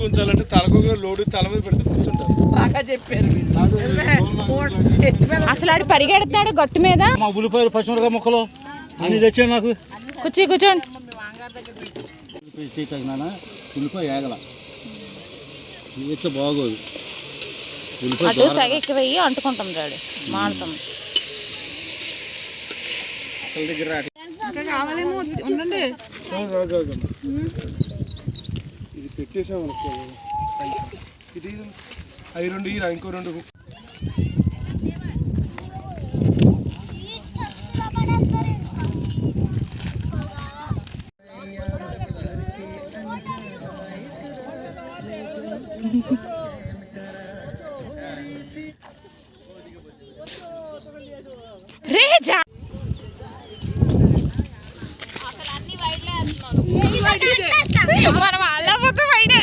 నీట్గా ఉంచాలంటే తలకు లోడు తల మీద పెడితే కూర్చుంటారు. బాగా చెప్పారు అసలు ఆడు పరిగెడతాడు గట్టు మీద? మా ఉల్లిపాయలు పచ్చిమిరకాయ ముక్కలు అన్ని తెచ్చాను నాకు. కూర్చో కూర్చోండి ఉల్లిపాయ ఏగల. బాగోదు. అటు సగ ఎక్కువ వెయ్యి అంటుకుంటాం డాడీ. మాడతాం ఇంకా కావాలేమో ఉండండి. అనుకో ఇది అవి రెండు ఈ ఇంకో రెండు రే జా మనం అలా పోతే బయటే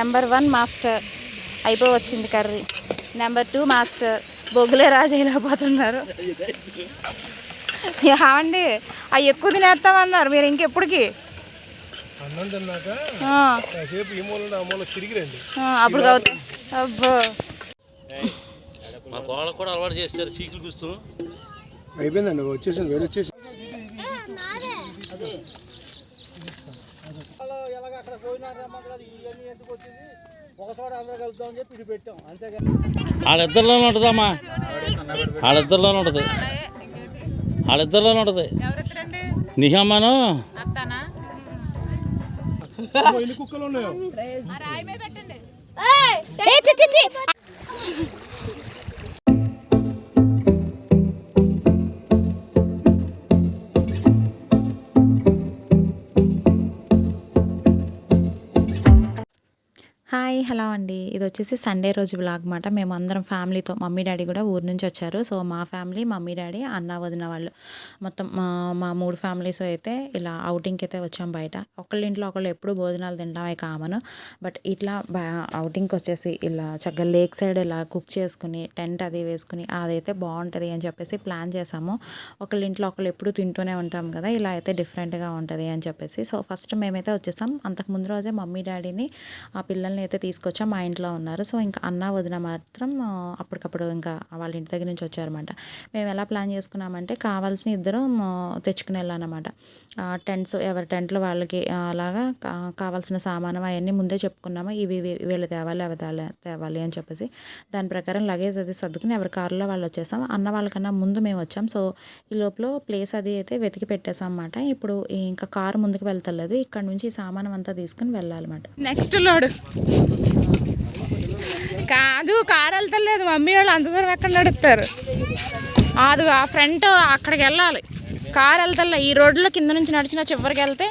నెంబర్ వన్ మాస్టర్ అయిపోయి వచ్చింది కర్రీ. నెంబర్ టూ మాస్టర్ బొగ్గులే రాజు అయిపోతున్నారు ఏమండి అవి ఎక్కువ తినేస్తామన్నారు మీరు ఇంకెప్పటికి అప్పుడు అవుతాయి అబ్బో. మా కోళ్ళకు కూడా అలవాటు చేస్తారు చీకులు కూస్తూ అయిపోయిందండి వచ్చేసింది వేడి వచ్చేసి వాళ్ళిద్దరిలోనే ఉంటుందమ్మా. వాళ్ళిద్దరిలోనే ఉంటుంది. వాళ్ళిద్దరిలోనే ఉంటుంది. నిహమ్మను. ఎన్ని కుక్కలు హాయ్ హలో అండి. ఇది వచ్చేసి సండే రోజు వ్లాగ్ మాట మేము అందరం ఫ్యామిలీతో మమ్మీ డాడీ కూడా ఊరు నుంచి వచ్చారు. సో మా ఫ్యామిలీ మమ్మీ డాడీ అన్న వదిన వాళ్ళు. మొత్తం మా మా మూడు ఫ్యామిలీస్ అయితే ఇలా అవుటింగ్కి అయితే వచ్చాం బయట. ఒకళ్ళ ఇంట్లో ఒకళ్ళు ఎప్పుడు భోజనాలు తినడమే కామన్. బట్ ఇట్లా అవుటింగ్కి వచ్చేసి ఇలా చక్కగా లేక్ సైడ్ ఇలా కుక్ చేసుకుని టెంట్ అది వేసుకుని అదైతే బాగుంటుంది అని చెప్పేసి ప్లాన్ చేసాము. ఒకళ్ళ ఇంట్లో ఒకళ్ళు ఎప్పుడు తింటూనే ఉంటాం కదా ఇలా అయితే డిఫరెంట్గా ఉంటుంది అని చెప్పేసి. సో ఫస్ట్ మేమైతే వచ్చేసాం. అంతకు ముందు రోజే మమ్మీ డాడీని ఆ పిల్లల్ని అయితే తీసుకొచ్చా మా ఇంట్లో ఉన్నారు. సో ఇంకా అన్న వదిన మాత్రం అప్పటికప్పుడు ఇంకా వాళ్ళ ఇంటి దగ్గర నుంచి వచ్చారన్నమాట. మేము ఎలా ప్లాన్ చేసుకున్నామంటే కావాల్సిన ఇద్దరం తెచ్చుకుని వెళ్ళానమాట టెంట్స్ ఎవరి టెంట్లో వాళ్ళకి అలాగా కావాల్సిన సామానం అవన్నీ ముందే చెప్పుకున్నాము. ఇవి వీళ్ళు తేవాలి అవి తేవాలి అని చెప్పేసి. దాని ప్రకారం లగేజ్ అది సర్దుకుని ఎవరి కారులో వాళ్ళు వచ్చేసాం అన్న వాళ్ళకన్నా ముందు మేము వచ్చాం. సో ఈ లోపల ప్లేస్ అది అయితే వెతికి పెట్టేసాం అన్నమాట ఇప్పుడు ఇంకా కారు ముందుకు వెళ్తలేదు. ఇక్కడ నుంచి ఈ సామానం అంతా తీసుకుని వెళ్ళాలన్నమాట. నెక్స్ట్ లోడు కాదు కారు వెళ్తలేదు మమ్మీ వాళ్ళు అంత దూరం ఎక్కడ నడుపుతారు. అదిగో ఆ ఫ్రంట్ అక్కడికి వెళ్ళాలి. కారు వెళ్తలే ఈ రోడ్లో కింద నుంచి నడిచిన చివరికి వెళ్తే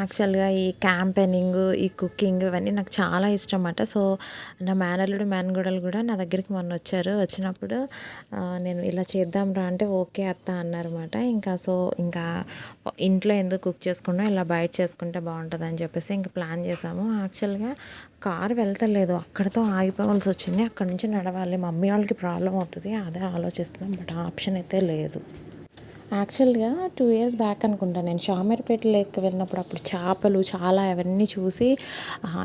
యాక్చువల్గా ఈ క్యాంపెనింగ్ ఈ కుకింగ్ ఇవన్నీ నాకు చాలా ఇష్టం అన్నమాట సో నా మేనల్లుడు మేనగూడలు కూడా నా దగ్గరికి మొన్న వచ్చారు వచ్చినప్పుడు నేను ఇలా చేద్దాం రా అంటే ఓకే అత్త అన్నారన్నమాట. ఇంకా సో ఇంకా ఇంట్లో ఎందుకు కుక్ చేసుకున్నా ఇలా బయట చేసుకుంటే బాగుంటుంది అని చెప్పేసి ఇంకా ప్లాన్ చేసాము. యాక్చువల్గా కారు వెళ్తలేదు. అక్కడితో ఆగిపోవాల్సి వచ్చింది. అక్కడ నుంచి నడవాలి. మమ్మీ వాళ్ళకి ప్రాబ్లం అవుతుంది అదే ఆలోచిస్తున్నాం. బట్ ఆప్షన్ అయితే లేదు. యాక్చువల్గా టూ ఇయర్స్ బ్యాక్ అనుకుంటా నేను షామీర్పేట లేక్ వెళ్ళినప్పుడు అప్పుడు చేపలు చాలా అవన్నీ చూసి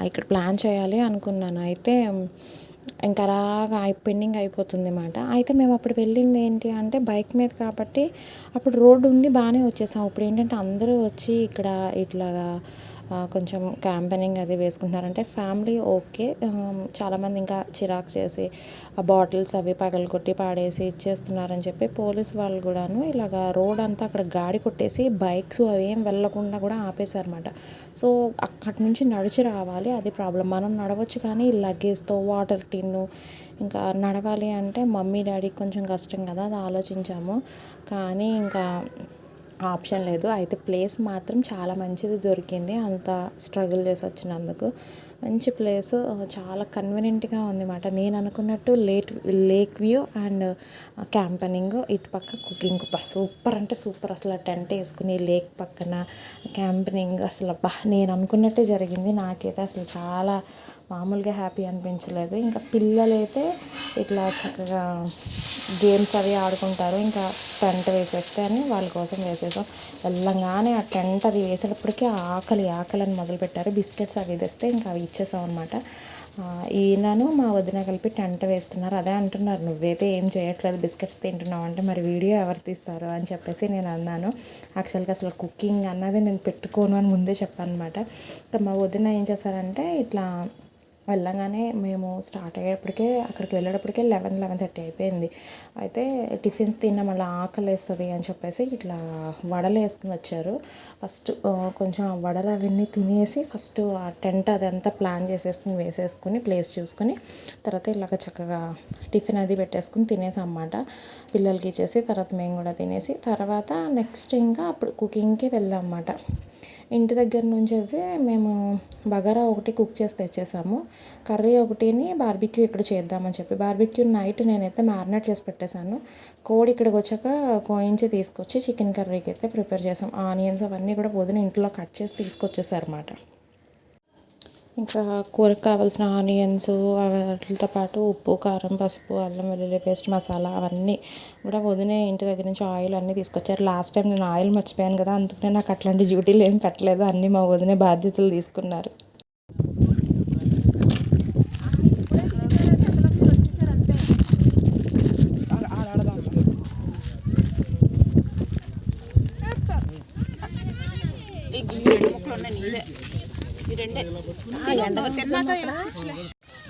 ఇక్కడ ప్లాన్ చేయాలి అనుకున్నాను. అయితే ఇంకా అలాగా పెండింగ్ అయిపోతుంది అన్నమాట అయితే మేము అప్పుడు వెళ్ళింది ఏంటి అంటే బైక్ మీద కాబట్టి అప్పుడు రోడ్డు ఉంది బాగానే వచ్చేసాం. ఇప్పుడు ఏంటంటే అందరూ వచ్చి ఇక్కడ ఇట్లాగా కొంచెం క్యాంపెనింగ్ అది వేసుకుంటున్నారంటే ఫ్యామిలీ ఓకే. చాలామంది ఇంకా చిరాకు చేసి ఆ బాటిల్స్ అవి పగలు కొట్టి పాడేసి ఇచ్చేస్తున్నారని చెప్పి పోలీస్ వాళ్ళు కూడాను ఇలాగ రోడ్ అంతా అక్కడ గాడి కొట్టేసి బైక్స్ అవి ఏం వెళ్ళకుండా కూడా ఆపేశారన్నమాట. సో అక్కడి నుంచి నడిచి రావాలి అది ప్రాబ్లం. మనం నడవచ్చు కానీ లగేజ్తో వాటర్ టిన్ను ఇంకా నడవాలి అంటే మమ్మీ డాడీకి కొంచెం కష్టం కదా అది ఆలోచించాము. కానీ ఇంకా ఆప్షన్ లేదు. అయితే ప్లేస్ మాత్రం చాలా మంచిది దొరికింది. అంత స్ట్రగుల్ చేసి వచ్చినందుకు. మంచి ప్లేస్ చాలా కన్వీనియంట్గా ఉందన్నమాట. నేను అనుకున్నట్టు late lake view and campaigning. ఇటు పక్క కుకింగ్ సూపర్ అంటే సూపర్ అసలు టెంట్ వేసుకుని లేక్ పక్కన క్యాంపెనింగ్ అసలు బా నేను అనుకున్నట్టే జరిగింది. నాకైతే అసలు చాలా మామూలుగా హ్యాపీ అనిపించలేదు. ఇంకా పిల్లలైతే ఇట్లా చక్కగా గేమ్స్ అవి ఆడుకుంటారు. ఇంకా టెంట్ వేసేస్తే అని వాళ్ళ కోసం వేసేసాం. వెళ్ళంగానే ఆ టెంట్ అది వేసేటప్పటికీ ఆకలి ఆకలి అని మొదలుపెట్టారు. బిస్కెట్స్ అవి తెస్తే ఇంకా అవి ఇచ్చేసాం అనమాట ఈయనను మా వదిన కలిపి టెంట్ వేస్తున్నారు. అదే అంటున్నారు నువ్వైతే ఏం చేయట్లేదు బిస్కెట్స్ తింటున్నావు అంటే మరి వీడియో ఎవరు తీస్తారు? అని చెప్పేసి నేను అన్నాను. యాక్చువల్గా అసలు కుకింగ్ అన్నది నేను పెట్టుకోను అని ముందే చెప్పాను అనమాట మా వదిన ఏం చేశారంటే ఇట్లా వెళ్ళగానే మేము స్టార్ట్ అయ్యేటప్పటికే అక్కడికి వెళ్ళేటప్పటికే లెవెన్ లెవెన్ థర్టీ అయిపోయింది. అయితే టిఫిన్స్ తిన్న మళ్ళీ ఆకలి వేస్తుంది అని చెప్పేసి ఇట్లా వడలు వేసుకుని వచ్చారు. ఫస్ట్ కొంచెం వడలు అవన్నీ తినేసి ఫస్ట్ ఆ టెంట్ అదంతా ప్లాన్ చేసేసుకుని వేసేసుకుని ప్లేస్ చూసుకుని తర్వాత ఇలాగ చక్కగా టిఫిన్ అది పెట్టేసుకుని తినేసాం అన్నమాట పిల్లలకి ఇచ్చేసి తర్వాత మేము కూడా తినేసి తర్వాత నెక్స్ట్ ఇంకా అప్పుడు కుకింగ్కి వెళ్ళాం అన్నమాట ఇంటి దగ్గర నుంచి మేము బగారా ఒకటి కుక్ చేసి తెచ్చేసాము. కర్రీ ఒకటిని బార్బిక్యూ ఇక్కడ చేద్దామని చెప్పి. బార్బిక్యూ నైట్ నేనైతే మ్యారినేట్ చేసి పెట్టేశాను. కోడి ఇక్కడికి వచ్చాక కోయించి తీసుకొచ్చి చికెన్ కర్రీకి అయితే ప్రిపేర్ చేసాం. ఆనియన్స్ అవన్నీ కూడా పొద్దున ఇంట్లో కట్ చేసి తీసుకొచ్చేసారు అన్నమాట ఇంకా కూరకు కావాల్సిన ఆనియన్స్ వాటితో పాటు ఉప్పు కారం పసుపు అల్లం వెల్లుల్లి పేస్ట్ మసాలా అవన్నీ కూడా వదినే ఇంటి దగ్గర నుంచి ఆయిల్ అన్నీ తీసుకొచ్చారు. లాస్ట్ టైం నేను ఆయిల్ మర్చిపోయాను కదా అందుకనే నాకు అట్లాంటి డ్యూటీలు ఏం పెట్టలేదు. అన్నీ మా వదినే బాధ్యతలు తీసుకున్నారు.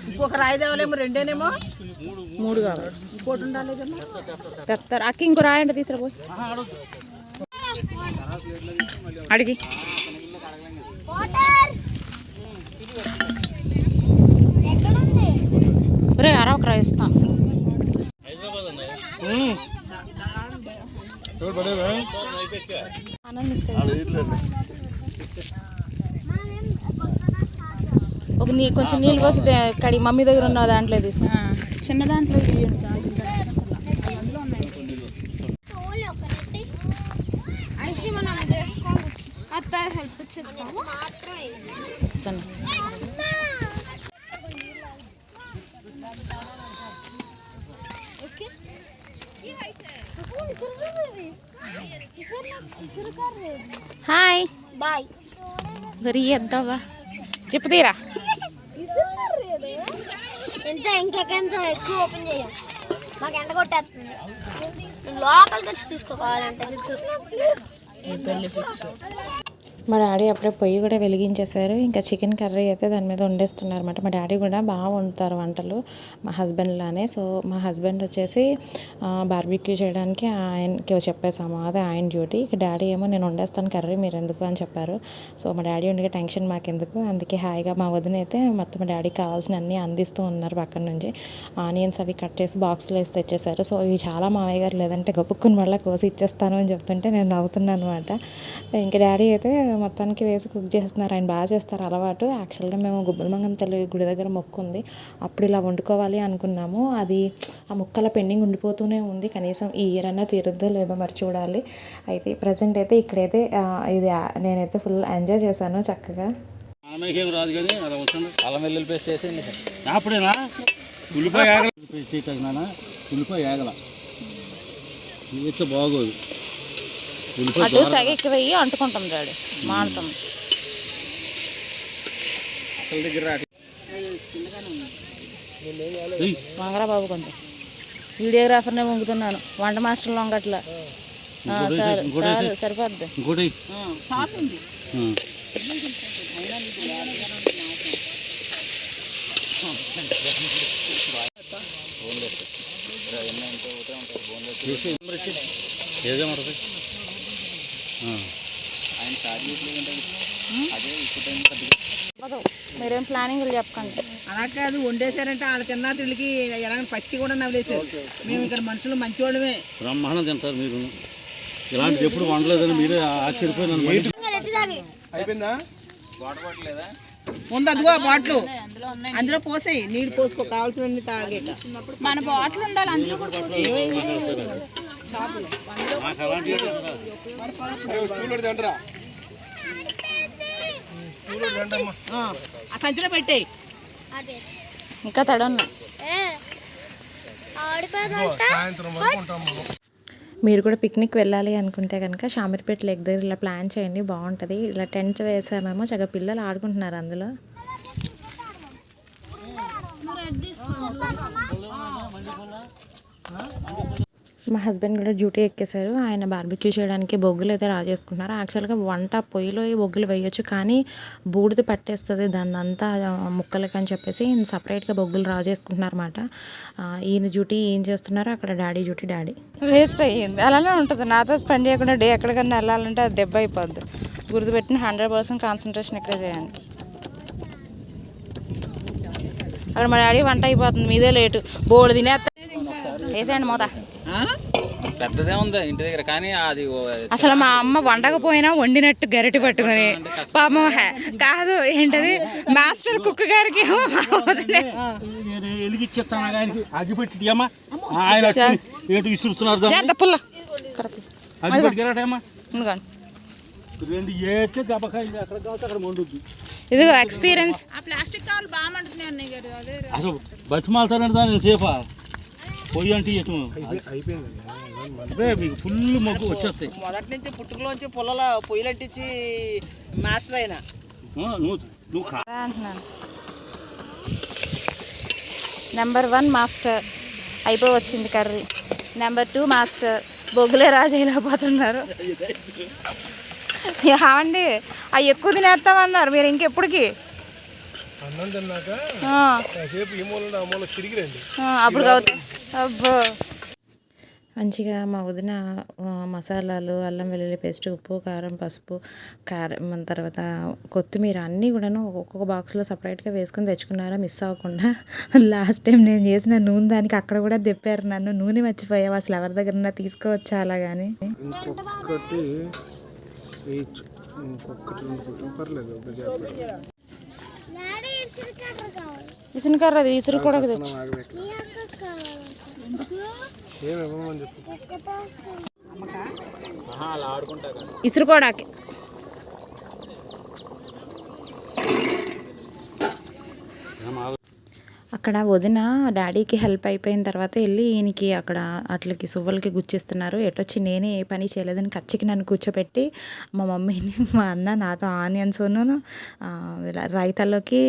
ఇంకొక రాయి తేవలేమో రెండేనేమో? మూడు కావాలి. ఇంకోటి ఉండాలేదేమో తెస్తారు అక్క ఇంకో రాయండి తీసుకురాపోయి అడిగి. ఒరే అరవకు రా ఇస్తాను హైదరాబాద్ అన్నయ్య. ఒక నీ కొంచెం నీళ్ళు పోసి కడి మమ్మీ దగ్గర ఉన్న దాంట్లో తీసుకో. చిన్న దాంట్లో అత్త హెల్ప్ చేస్తాము ఇస్తాను హాయ్. బాయ్ దొరి ఎద్దావా? చెప్పు తీరా. ఎంత ఇంకెంత ఎక్కువ ఓపెన్ చేయం. మాకు ఎండ కొట్టేస్తుంది. లోపలికి వచ్చి తీసుకోవాలంటే సిక్స్ మా డాడీ అప్పుడే పొయ్యి కూడా వెలిగించేశారు. ఇంకా చికెన్ కర్రీ అయితే దాని మీద వండేస్తున్నారు అనమాట మా డాడీ కూడా బాగా వండుతారు వంటలు మా హస్బెండ్ లానే. సో మా హస్బెండ్ వచ్చేసి బార్బిక్యూ చేయడానికి ఆయనకి చెప్పేసాము అదే ఆయన డ్యూటీ. ఇక డాడీ ఏమో నేను వండేస్తాను కర్రీ మీరు ఎందుకు అని చెప్పారు. సో మా డాడీ ఉండే టెన్షన్ మాకెందుకు? అందుకే హాయిగా మా వదిన అయితే మొత్తం మా డాడీకి కావాల్సిన అన్నీ అందిస్తూ ఉన్నారు పక్కన నుంచి. ఆనియన్స్ అవి కట్ చేసి బాక్స్లో వేసి తెచ్చేసారు సో ఇవి చాలా మావయ్య గారు లేదంటే గొప్పకుని మళ్ళీ కోసి ఇచ్చేస్తాను అని చెప్తుంటే నేను నవ్వుతున్నాను అనమాట ఇంకా డాడీ అయితే మొత్తానికి వేసి కుక్ చేస్తున్నారు. ఆయన బాగా చేస్తారు అలవాటు. యాక్చువల్గా మేము గుబ్బలమంగం తల్లి గుడి దగ్గర మొక్కు ఉంది. అప్పుడు ఇలా వండుకోవాలి అనుకున్నాము. అది ఆ ముక్కల పెండింగ్ ఉండిపోతూనే ఉంది. కనీసం ఈ ఇయర్ అన్నా తీరుద్దో లేదో మరి చూడాలి. అయితే ప్రజెంట్ అయితే ఇక్కడైతే ఇది నేనైతే ఫుల్ ఎంజాయ్ చేశాను చక్కగా. ఆమెకేం రాదు కానీ అలా ఉంటుంది అల్లం వెల్లుల్లి పేస్ట్ వేసేయండి అప్పుడేనా? ఉల్లిపాయ ఏగల పేస్ట్ తగినా ఉల్లిపాయ ఏగల వేస్తే బాగోదు. ఉల్లిపాయ అటు సగ ఎక్కువ అంటుకుంటాం డాడీ. మాడుతాం ఏయ్, మంగళ బాబు కొంచెం వీడియోగ్రాఫర్నే వంగుతున్నాను వంట మాస్టర్లో వంగట్ల సరిపోద్ది. ఏదేమంటది. మీరేం ప్లానింగ్ చెప్పకండి. అలా కాదు వండేశారంటే వాళ్ళ తిన్నా తిళ్ళకి ఎలా పచ్చి కూడా నవ్వులేశారు మేము ఇక్కడ మనుషులు మంచివాళ్ళమే బ్రహ్మాండం తింటారు మీరు. ఇలాంటిది ఎప్పుడు వండలేదని మీరే ఆశ్చర్యపోయినాను అయిపోయిందా? ముందు అదిగో ఆ బాటిల్. అందులో పోసేయి నీళ్ళు పోసుకో కావాల్సిన తాగేట మన బాటిల్ ఉండాలి అందులో కూడా తింటమ్మా ఆ సంచిలో పెట్టేయి. ఇంకా తడన్నా. మీరు కూడా పిక్నిక్ వెళ్ళాలి అనుకుంటే కనుక షామీర్పేట లేక్ దగ్గర ఇలా ప్లాన్ చేయండి బాగుంటుంది. ఇలా టెంట్ వేసామేమో చక్కగా పిల్లలు ఆడుకుంటున్నారు అందులో. మా హస్బెండ్ కూడా డ్యూటీ ఎక్కేశారు. ఆయన బార్బిక్యూ చేయడానికి బొగ్గులు అయితే రాజేసుకుంటున్నారు. యాక్చువల్గా వంట పొయ్యిలో బొగ్గులు వేయొచ్చు కానీ బూడిద పట్టేస్తుంది దాన్ని అంతా ముక్కలకి అని చెప్పేసి ఈయన సపరేట్గా బొగ్గులు రాజేసుకుంటున్నారు అనమాట ఈయన డ్యూటీ ఏం చేస్తున్నారో. అక్కడ డాడీ డ్యూటీ డాడీ. వేస్ట్ అయ్యింది. అలానే ఉంటుంది. నాతో స్పెండ్ చేయకుండా డే ఎక్కడికన్నా వెళ్ళాలంటే అది దెబ్బ అయిపోద్ది. గుర్తుపెట్టిన హండ్రెడ్ పర్సెంట్ కాన్సన్ట్రేషన్ ఇక్కడే చేయండి. అక్కడ మా డాడీ వంట అయిపోతుంది. మీదే లేటు. బోర్డు తినేస్తా వేసేయండి మోత. పెద్దదే ఉంది ఇంటి దగ్గర కానీ అది అసలు మా అమ్మ వండకపోయినా వండినట్టు గరిటె పట్టుకొని పాపం హె- కాదు ఏంటది? మాస్టర్ కుక్ గారికి ఇదిగో. ఎక్స్పీరియన్స్ ఆ ప్లాస్టిక్ కవర్లు బాగా మంటున్నాయి అన్నయ్య గారు అదే అసలు బతిమాలుతానంటే దాని సేపా పొయ్యి అంటే అయిపోయింది. మీకు ఫుల్ మొగ్గు వచ్చేస్తాయి. మొదటి నుంచి పుట్టుకలోంచి పుల్లలో పొయ్యిలు అంటించి మాస్టర్ అయినా నువ్వు అంటున్నాను. నెంబర్ వన్ మాస్టర్ అయిపోయి వచ్చింది కర్రీ. నెంబర్ టూ మాస్టర్ బొగ్గులే రాజేయలేకపోతున్నారు ఏమండి? అవి ఎక్కువ తినేస్తామన్నారు. మీరు ఇంకెప్పటికి అప్పుడు అబ్బో. మంచిగా మా వదిన మసాలాలు అల్లం వెల్లుల్లి పేస్ట్ ఉప్పు కారం పసుపు కారం మన తర్వాత కొత్తిమీర అన్నీ కూడాను ఒక్కొక్క బాక్స్లో సపరేట్గా వేసుకొని తెచ్చుకున్నారా మిస్ అవ్వకుండా. లాస్ట్ టైం నేను చేసిన నూనె దానికి అక్కడ కూడా తెప్పారు నన్ను. నూనె మర్చిపోయావు? అసలు ఎవరి దగ్గర తీసుకోవచ్చా అలా కానీ ఇంకొకటి పర్లేదు ఇసునకర్ర అది ఇసురు కూడా తెచ్చు. ఇసురు కూడాకి. అక్కడ వదిన డాడీకి హెల్ప్ అయిపోయిన తర్వాత వెళ్ళి ఈయనకి అక్కడ అట్లకి సువ్వలకి గుచ్చిస్తున్నారు. ఎటొచ్చి నేనే ఏ పని చేయలేదని కచ్చికి నన్ను కూర్చోబెట్టి మా మమ్మీని మా అన్న నాతో ఆనియన్స్ను రైతాల్లోకి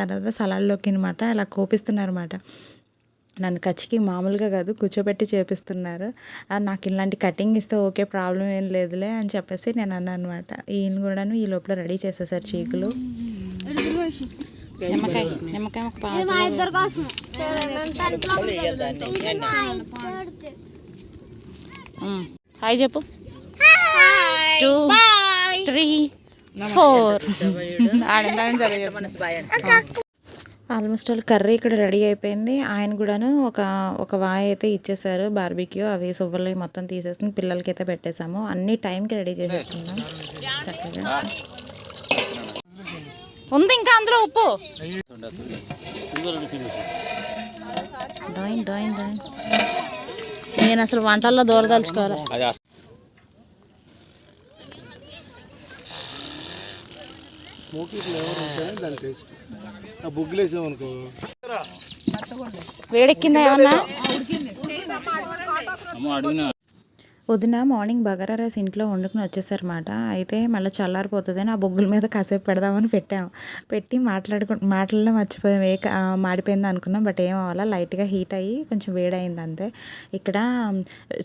తర్వాత సలాడ్లోకి అనమాట అలా కోపిస్తున్నారన్నమాట. నన్ను కచ్చికి మామూలుగా కాదు కూర్చోబెట్టి చేపిస్తున్నారు. నాకు ఇలాంటి కటింగ్ ఇస్తే ఓకే ప్రాబ్లం ఏం లేదులే అని చెప్పేసి నేను అన్నాను అనమాట ఈయన కూడాను ఈ లోపల రెడీ చేసేసారు చీకులు. నిమ్మకాయ నిమ్మకాయ ఒక. హాయ్ చెప్పు two three four almost all curry ఇక్కడ రెడీ అయిపోయింది. ఆయన కూడాను ఒక ఒక వాయి అయితే ఇచ్చేసారు. బార్బిక్యూ అవి సువ్వలు మొత్తం తీసేసుకుని పిల్లలకి అయితే పెట్టేశాము. అన్ని టైంకి రెడీ చేసేసుకున్నాం చక్కగా. ఉంది ఇంకా అందులో ఉప్పు. డాయింగ్ డాయింగ్ డాయింగ్ నేను అసలు వంటల్లో దూరదలుచుకోవాలి వేడెక్కిందా ఏమన్నా? పొద్దున మార్నింగ్ బగారా రైస్ ఇంట్లో వండుకుని వచ్చేసారన్నమాట అయితే మళ్ళీ చల్లారిపోతుందని ఆ బొగ్గుల మీద కాసేపు పెడదామని పెట్టాం. పెట్టి మాట్లాడుకు మాటల్లో మర్చిపోయాం. ఏ మాడిపోయింది అనుకున్నాం బట్ ఏం అవ్వాలా లైట్గా హీట్ అయ్యి కొంచెం వేడైంది అంతే. ఇక్కడ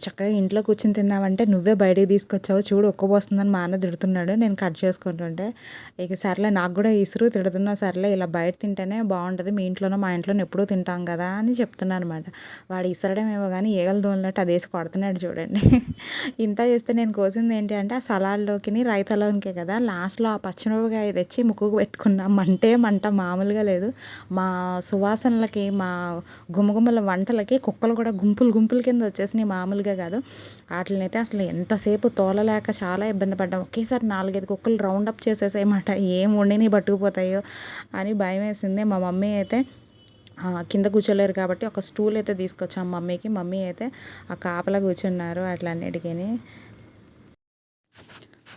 చక్కగా ఇంట్లో కూర్చొని తిందామంటే నువ్వే బయటికి తీసుకొచ్చావు చూడు ఒక్కపోస్తుందని మా అన్న తిడుతున్నాడు నేను కట్ చేసుకుంటుంటే. ఇక సర్లే నాకు కూడా ఇసురు తిడుతున్నా సర్లే ఇలా బయట తింటేనే బాగుంటుంది మీ ఇంట్లోనో మా ఇంట్లోనో ఎప్పుడూ తింటాం కదా అని చెప్తున్నాను అనమాట వాడు ఇసరడం ఏమో కానీ ఈగలు దోలినట్టు అదేసి కొడుతున్నాడు చూడండి. ఇంత చేస్తే నేను కోసింది ఏంటి అంటే ఆ సలాడ్లోకి రైతాలోనికే కదా. లాస్ట్లో ఆ పచ్చిమిరపకాయ తెచ్చి ముక్కుకు పెట్టుకున్నాం. మంటే మంట మామూలుగా లేదు. మా సువాసనలకి మా గుమ్మగుమ్మల వంటలకి కుక్కలు కూడా గుంపులు గుంపుల కింద వచ్చేసినాయి మామూలుగా కాదు. వాటినైతే అసలు ఎంతసేపు తోలలేక చాలా ఇబ్బంది పడ్డాం. ఒకేసారి నాలుగైదు కుక్కలు రౌండప్ అప్ ఏం వండిని పట్టుకుపోతాయో అని భయం వేసింది మా మమ్మీ అయితే కింద కూర్చోలేరు కాబట్టి ఒక స్టూల్ అయితే తీసుకొచ్చాం మమ్మీకి. మమ్మీ అయితే ఆ కాపలా కూర్చున్నారు అట్లన్నిటికీ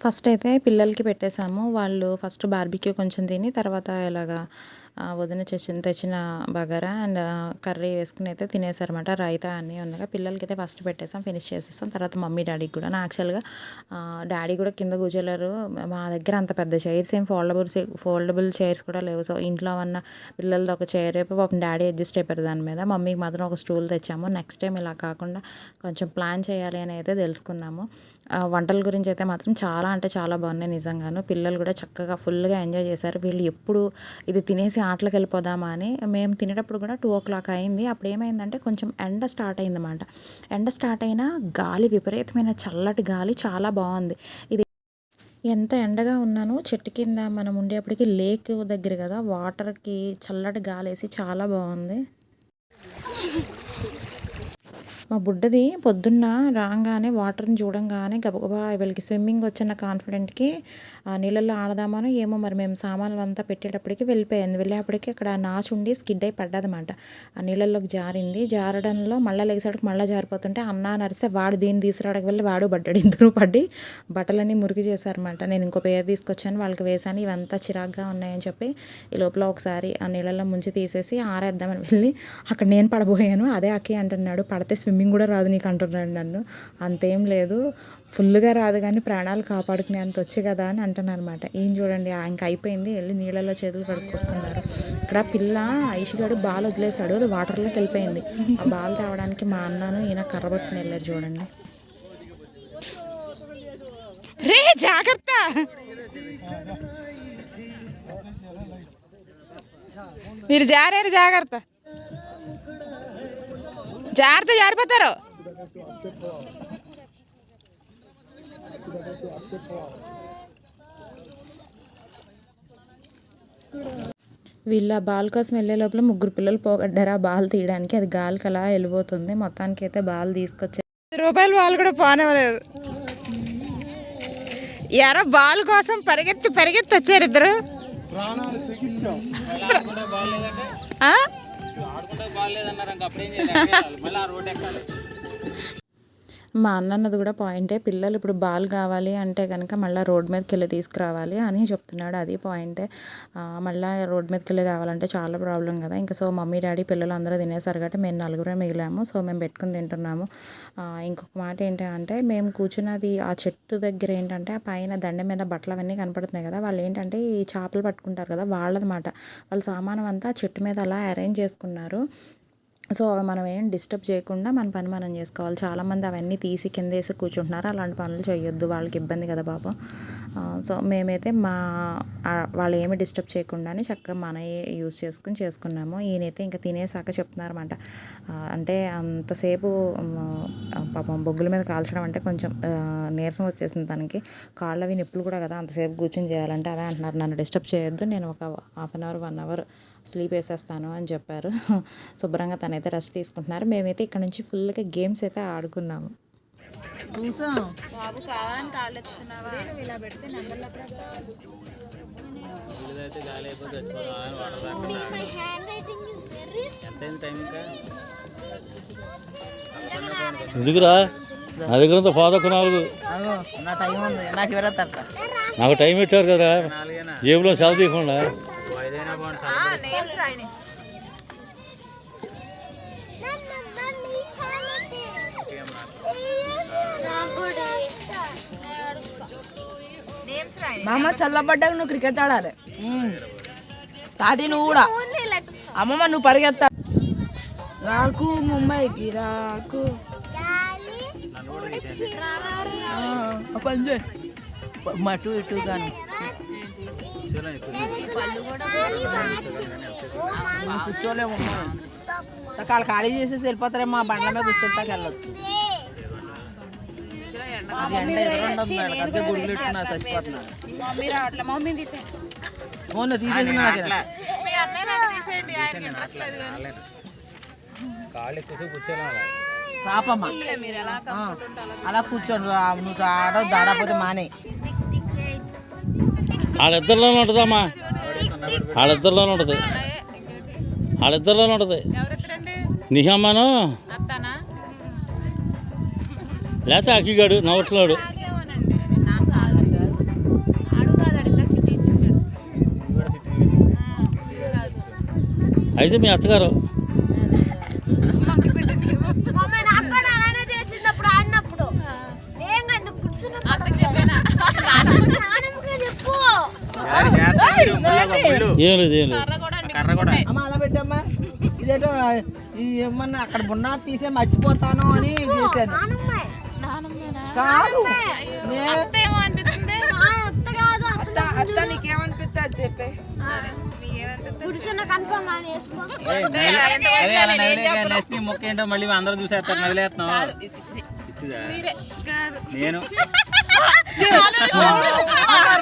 ఫస్ట్ అయితే పిల్లలకి పెట్టేశాము. వాళ్ళు ఫస్ట్ బార్బిక్యూ కొంచెం తిని తర్వాత ఇలాగా వదిన తెచ్చిన తెచ్చిన బగారా అండ్ కర్రీ వేసుకుని అయితే తినేసారనమాట రైతా అన్నీ ఉండగా పిల్లలకి అయితే ఫస్ట్ పెట్టేసాం ఫినిష్ చేసేసాం. తర్వాత మమ్మీ డాడీకి కూడా. యాక్చువల్గా డాడీ కూడా కింద కూర్చోలేరు. మా దగ్గర అంత పెద్ద చైర్స్ ఏం ఫోల్డబుల్ ఫోల్డబుల్ చైర్స్ కూడా లేవు. సో ఇంట్లో ఉన్న పిల్లలది ఒక చైర్ అయిపోయి పాపం డాడీ అడ్జస్ట్ అయిపోయారు దాని మీద. మమ్మీకి మాత్రం ఒక స్టూల్ తెచ్చాము. నెక్స్ట్ టైం ఇలా కాకుండా కొంచెం ప్లాన్ చేయాలి అని అయితే తెలుసుకున్నాము. వంటల గురించి అయితే మాత్రం చాలా అంటే చాలా బాగున్నాయి నిజంగాను. పిల్లలు కూడా చక్కగా ఫుల్గా ఎంజాయ్ చేశారు. వీళ్ళు ఎప్పుడు ఇది తినేసి ఆటలకు వెళ్ళిపోదామా అని మేము తినేటప్పుడు కూడా టూ ఓ క్లాక్ అయింది. అప్పుడు ఏమైందంటే కొంచెం ఎండ స్టార్ట్ అయిందన్నమాట. ఎండ స్టార్ట్ అయినా గాలి విపరీతమైన చల్లటి గాలి చాలా బాగుంది. ఇది ఎంత ఎండగా ఉన్నానో చెట్టు కింద మనం ఉండేప్పటికి లేక్ దగ్గర కదా వాటర్కి చల్లటి గాలి వేసి చాలా బాగుంది. మా బుడ్డది పొద్దున్న రాగానే వాటర్ని చూడంగానే గబగబా వీళ్ళకి స్విమ్మింగ్ వచ్చిన కాన్ఫిడెంట్కి ఆ నీళ్ళల్లో ఆడదామనో ఏమో మరి మేము సామాన్లు అంతా పెట్టేటప్పటికి వెళ్ళిపోయింది. వెళ్ళేటప్పటికి అక్కడ నాచు ఉండి స్కిడ్ అయి పడ్డదన్నమాట. ఆ నీళ్ళల్లోకి జారింది. జారడంలో మళ్ళీ లెగిసాడికి మళ్ళీ జారిపోతుంటే అన్న నరిస్తే వాడు దీన్ని తీసుకురావడానికి వెళ్ళి వాడు పడ్డాడు. ఇద్దరు పడి బట్టలన్నీ మురికి చేశారన్నమాట. నేను ఇంకో పేరు తీసుకొచ్చాను వాళ్ళకి వేసాను ఇవంతా చిరాగ్గా ఉన్నాయని చెప్పి ఈ లోపల ఒకసారి ఆ నీళ్ళల్లో ముంచి తీసేసి ఆరేద్దామని వెళ్ళి అక్కడ నేను పడబోయాను. అదే అక్కి అంటున్నాడు పడితే స్విమ్మింగ్ కూడా రాదు నీకు అంటున్నాడు నన్ను. అంతేం లేదు. ఫుల్గా రాదు కానీ ప్రాణాలు కాపాడుకునే అంత వచ్చే కదా అని అంటున్నాను అనమాట ఏం చూడండి ఇంక అయిపోయింది. వెళ్ళి నీళ్ళలో చేతులు కడుక్కొస్తున్నారు. ఇక్కడ పిల్ల ఐషిగాడు బాల్ వదిలేశాడు. అది వాటర్లోకి వెళ్ళిపోయింది. ఆ బాల్ తేవడానికి మా అన్నను ఈయన కర్ర పట్టుకుని వెళ్ళారు చూడండి. రే జాగ్రత్త! మీరు జారారు జాగ్రత్త. జాగ్రత్త జారిపోతారు. వీళ్ళ బాల్ కోసం వెళ్ళే లోపల ముగ్గురు పిల్లలు పోగడ్డారు. ఆ బాల్ తీయడానికి అది గాలికి అలా వెళ్ళిపోతుంది. మొత్తానికి అయితే బాల్ తీసుకొచ్చారు రూపాయల బాల్ కూడా పోనివ్వలేదు. ఎరా బాల్ కోసం పరిగెత్తి పరిగెత్తి వచ్చారు ఇద్దరు. బాగాలేదన్నారు అప్పుడు ఏం చేయాలి? మళ్ళీ ఆ రోడ్ ఎక్కాలి. మా అన్న అన్నది కూడా పాయింటే పిల్లలు ఇప్పుడు బాల్ కావాలి అంటే కనుక మళ్ళీ రోడ్ మీదకి వెళ్ళి తీసుకురావాలి అని చెప్తున్నాడు. అది పాయింటే మళ్ళీ రోడ్ మీదకి వెళ్ళి తేవాలంటే చాలా ప్రాబ్లం కదా. ఇంకా సో మమ్మీ డాడీ పిల్లలు అందరూ తినేసారు కాబట్టి మేము నలుగురే మిగిలాము. సో మేము పెట్టుకుని తింటున్నాము. ఇంకొక మాట ఏంటంటే మేము కూర్చున్నది ఆ చెట్టు దగ్గర ఏంటంటే ఆ పైన దండ మీద బట్టలు అవన్నీ కనపడుతున్నాయి కదా. వాళ్ళు ఏంటంటే ఈ చేపలు పట్టుకుంటారు కదా వాళ్ళదన్నమాట వాళ్ళ సామానం అంతా చెట్టు మీద అలా అరేంజ్ చేసుకున్నారు. సో అవి మనం ఏం డిస్టర్బ్ చేయకుండా మన పని మనం చేసుకోవాలి. చాలామంది అవన్నీ తీసి కింద వేసి కూర్చుంటున్నారు. అలాంటి పనులు చేయొద్దు. వాళ్ళకి ఇబ్బంది కదా పాపం సో మేమైతే మా వాళ్ళు ఏమి డిస్టర్బ్ చేయకుండానే చక్కగా మన యూస్ చేసుకుని చేసుకున్నాము. ఈయనైతే ఇంకా తినేసాక చెప్తున్నారన్నమాట. అంటే అంతసేపు పాపం బొగ్గుల మీద కాల్చడం అంటే కొంచెం నీరసం వచ్చేసింది తనకి. కాళ్ళు అవి కూడా కదా అంతసేపు కూర్చొని చేయాలంటే అదే అంటున్నారు. నన్ను డిస్టర్బ్ చేయొద్దు. నేను ఒక half an hour one hour sleep వేసేస్తాను అని చెప్పారు. శుభ్రంగా తనైతే రెస్ట్ తీసుకుంటున్నారు. మేమైతే ఇక్కడ నుంచి ఫుల్గా గేమ్స్ అయితే ఆడుకున్నాము. బాబు కావాలని కాళ్ళు ఎత్తుతున్నావా? ఇలా పెడితే ఎందుకురా? నా దగ్గర నాలుగు. నాకు టైం పెట్టారు కదా జేబులో సెలవు తీయకుండా. నేమ్స్ రాయని నేమ్స్ రాయని మా అమ్మ చల్లబడ్డాక నువ్వు క్రికెట్ ఆడాలి. తాటి నువ్వు కూడా. అమ్మమ్మ నువ్వు పరిగెత్తా. రాకు ముంబైకి రాకు. అటు ఇటు గాను. కూర్చోలేము. సకాలు ఖాళీ చేసేసి వెళ్ళిపోతారేమో మా బండ్ల మీద కూర్చుంటాకి వెళ్ళొచ్చు. ఫోన్లో తీసేసి కాళ్ళు ఎక్కువసేపు పాపమ్మ మీరు ఎలా అలా కూర్చోండి ఆ, నువ్వు ఆడ దాడపోతే మానే వాళ్ళిద్దరిలోనే ఉంటుందమ్మా. వాళ్ళిద్దరిలోనే ఉంటుంది. వాళ్ళిద్దరిలోనే ఉంటుంది. నిహమ్మను లేకపోతే అక్కిగాడు ఇచ్చేసాడు. అయితే మీ అత్తగారు మమ్మీ నాకు కూడా అలానే చేసింది అప్పుడు ఆడినప్పుడు నేను కాదు కూర్చున్న అత్తకి చెప్పానా నాన్నమ్మకే చెప్పు ఏం లేదు ఏం లేదు కర్ర కూడా అండి అమ్మ అలా పెట్టమ్మా ఇదేటో ఈ ఏమన్నా అక్కడ బున్నా తీసే మర్చిపోతాను అని చేశాను నానమ్మే నానమ్మేనా కాదు అత్త అది చెప్పే నెక్స్ట్ మొక్క ఏంటో మళ్ళీ అందరూ చూసేస్తారు నవ్వులేస్తున్నావు ఇచ్చిదా? నేను?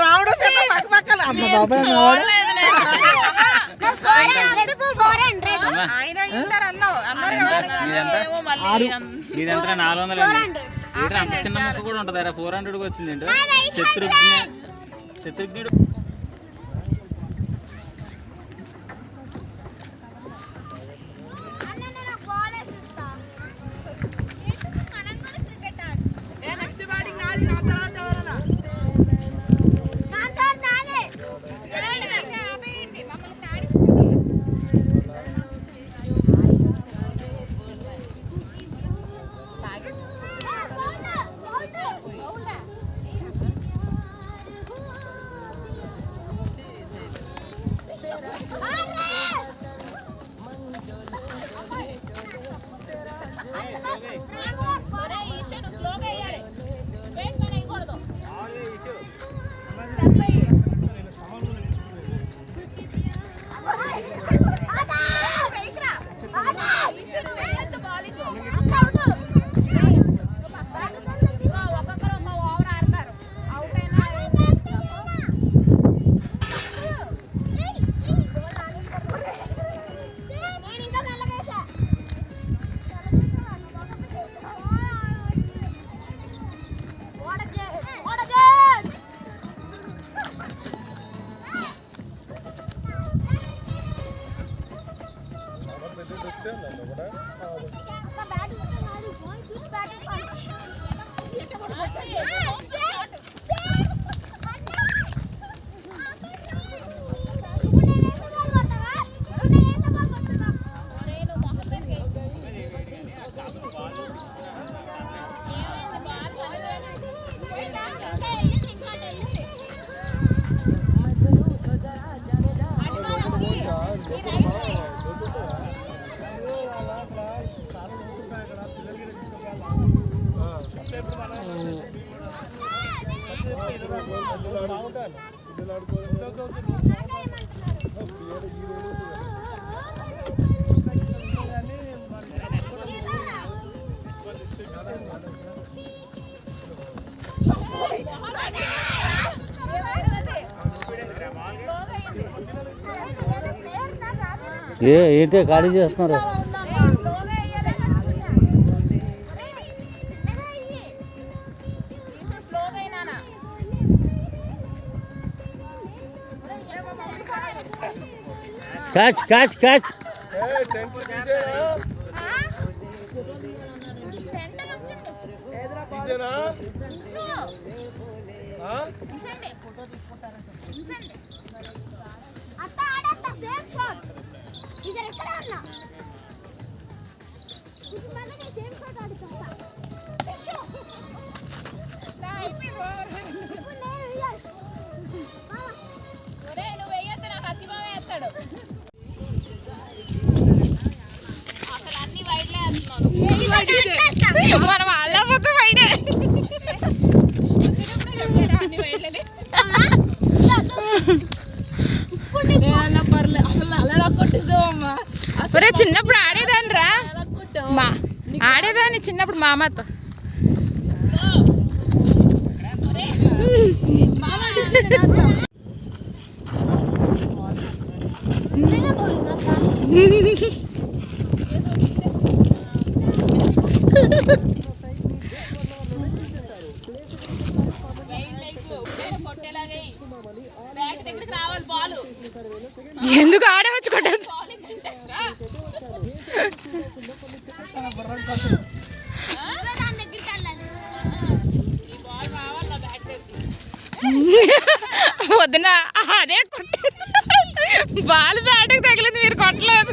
రావడం ఇదంతా? ఏమో మళ్ళీ ఇదంతా నాలుగు వందలు అంత చిన్న మొక్క కూడా ఉంటుంది? ఫోర్ హండ్రెడ్ వచ్చింది ఏంటో? శత్రుఘ్న శత్రుఘ్నుడు ఏ ఏంటి ఖాళీ చేస్తున్నారు? క్యాచ్ క్యాచ్ క్యాచ్ అసలు అలా కొట్టేసావమ్మా. చిన్నప్పుడు ఆడేదాన్ని రా ఆడేదాన్ని చిన్నప్పుడు మా అమ్మతో. వదిన అదే బాల్ బ్యాట్కి తగిలింది మీరు కొట్టలేదు.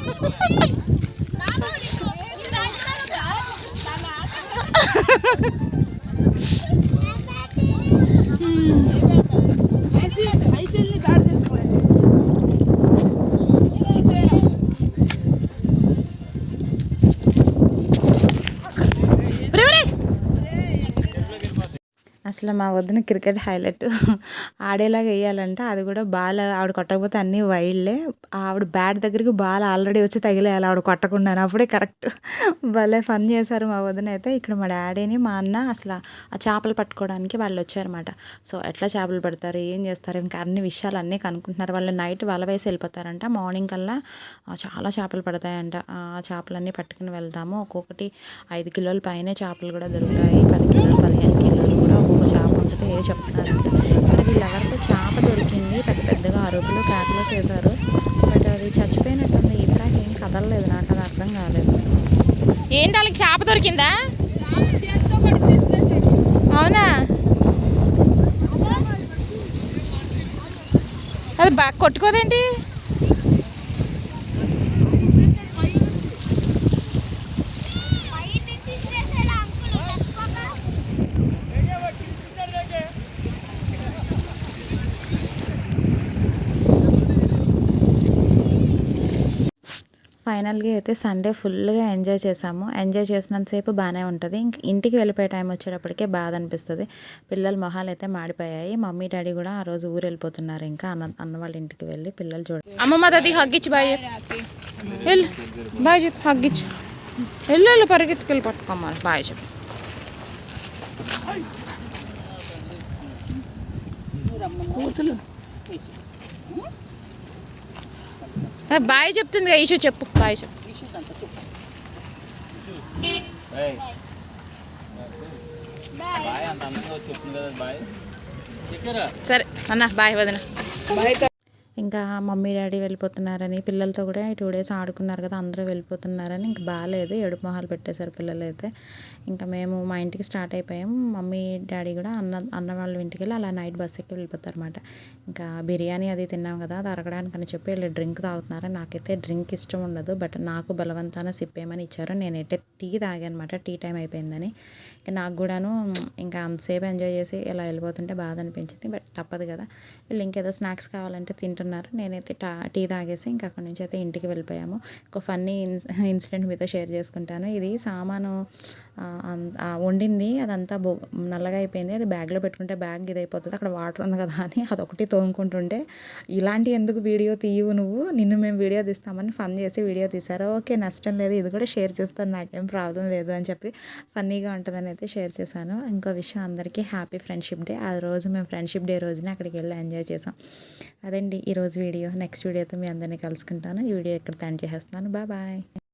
ఐసీఎల్ బ్యాట్ అసలు మా వద్దన క్రికెట్ హైలైట్. ఆడేలాగా వేయాలంటే అది కూడా బాల్ ఆవిడ కొట్టకపోతే అన్నీ వైల్డ్లే ఆవిడ బ్యాట్ దగ్గరికి బాల్ ఆల్రెడీ వచ్చి తగిలేయాలి ఆవిడ కొట్టకుండా అప్పుడే కరెక్ట్. భలే ఫన్ చేశారు మా వదిన అయితే. ఇక్కడ మా డాడీని మా అన్న అసలు ఆ చేపలు పట్టుకోవడానికి వాళ్ళు వచ్చారన్నమాట. సో ఎట్లా చేపలు పడతారు ఏం చేస్తారు ఇంకా అన్ని విషయాలు అన్నీ కనుక్కుంటున్నారు. వాళ్ళు నైట్ వల వేసి వెళ్ళిపోతారంట. మార్నింగ్ కల్లా చాలా చేపలు పడతాయంట. ఆ చేపలన్నీ పట్టుకుని వెళ్తాము ఒక్కొక్కటి ఐదు కిలోల పైనే చేపలు కూడా దొరుకుతాయి. పది కిలోలు పదిహేను కిలోలు కూడా ఒక్కొక్క చేప ఉంటుంది ఏ చెప్తున్నారంట. ఇక్కడ వీళ్ళెవరికో చేప దొరికింది. పెద్ద పెద్దగా అరుపులు కేకలు చేశారు. అది చచ్చిపోయినట్టుంది. ఈసారి ఏం కదలలేదు. నాకు అది అర్థం కాలేదు. ఏంటి వాళ్ళకి చేప దొరికిందా? అవునా? అది బాగా కొట్టుకోదేంటి? ఫైనల్గా అయితే సండే ఫుల్గా ఎంజాయ్ చేసాము. ఎంజాయ్ చేసినంతసేపు బాగానే ఉంటుంది. ఇంక ఇంటికి వెళ్ళిపోయే టైం వచ్చేటప్పటికే బాధ అనిపిస్తుంది. పిల్లల మొహాలు అయితే మాడిపోయాయి. మమ్మీ డాడీ కూడా ఆ రోజు ఊరు వెళ్ళిపోతున్నారు. ఇంకా అన్న అన్న వాళ్ళ ఇంటికి వెళ్ళి పిల్లలు చూడ అమ్మమ్మ అది హగ్గిచ్చు బాయ్ వెళ్ళు. బాయ్ చెప్పు హగ్గిచ్చు వెళ్ళు వెళ్ళు పరిగెత్తుకెళ్ళి పట్టుకోమ్మా. బాయ్ చెప్పు. కూతులు ఆ, బాయ్ చెప్తుంది కదా ఈషు చెప్పు బాయ్ చెప్పు. సరే అన్న బాయ్ వదిన. ఇంకా మమ్మీ డాడీ వెళ్ళిపోతున్నారని పిల్లలతో కూడా టూ డేస్ ఆడుకున్నారు కదా అందరూ వెళ్ళిపోతున్నారని ఇంక బాగాలేదు. ఏడుపు మొహాలు పెట్టేశారు పిల్లలు అయితే ఇంకా మేము మా ఇంటికి స్టార్ట్ అయిపోయాం. మమ్మీ డాడీ కూడా అన్న అన్న వాళ్ళ ఇంటికి వెళ్ళి అలా నైట్ బస్ ఎక్కి వెళ్ళిపోతారు అనమాట ఇంకా బిర్యానీ అది తిన్నాం కదా అది అరగడానికి అని చెప్పి వీళ్ళు డ్రింక్ తాగుతున్నారు నాకైతే డ్రింక్ ఇష్టం ఉండదు. బట్ నాకు బలవంతాన సిప్పేయమని ఇచ్చారు నేనైతే టీ తాగానమాట టీ టైం అయిపోయిందని. ఇంకా నాకు కూడాను ఇంకా అంతసేపు ఎంజాయ్ చేసి ఇలా వెళ్ళిపోతుంటే బాధ అనిపించింది. బట్ తప్పదు కదా. వీళ్ళు ఇంకేదో స్నాక్స్ కావాలంటే తింటున్నారు నేనైతే టా టీ తాగేసి ఇంకా అక్కడి నుంచి అయితే ఇంటికి వెళ్ళిపోయాము. ఒక ఫన్నీ ఇన్ ఇన్సిడెంట్ మీతో షేర్ చేసుకుంటాను. ఇది సామాను వండింది. అదంతా బొ నల్లగా అయిపోయింది. అది బ్యాగ్లో పెట్టుకుంటే బ్యాగ్ ఇది అయిపోతుంది అక్కడ వాటర్ ఉంది కదా అని అదొకటి తోముకుంటుంటే ఇలాంటి ఎందుకు వీడియో తీయవు నువ్వు? నిన్ను మేము వీడియో తీస్తామని ఫన్ చేసి వీడియో తీశారు. ఓకే నష్టం లేదు. ఇది కూడా షేర్ చేస్తాను. నాకేం ప్రాబ్లం లేదు అని చెప్పి ఫన్నీగా ఉంటుందని అయితే షేర్ చేశాను. ఇంకో విషయం అందరికీ హ్యాపీ ఫ్రెండ్షిప్ డే. ఆ రోజు మేము ఫ్రెండ్షిప్ డే రోజున అక్కడికి వెళ్ళి ఎంజాయ్ చేసాం. అదండి. ఈరోజు వీడియో నెక్స్ట్ వీడియోతో మీ అందరినీ కలుసుకుంటాను. ఈ వీడియో ఇక్కడ తండ్ చేసేస్తున్నాను. Bye bye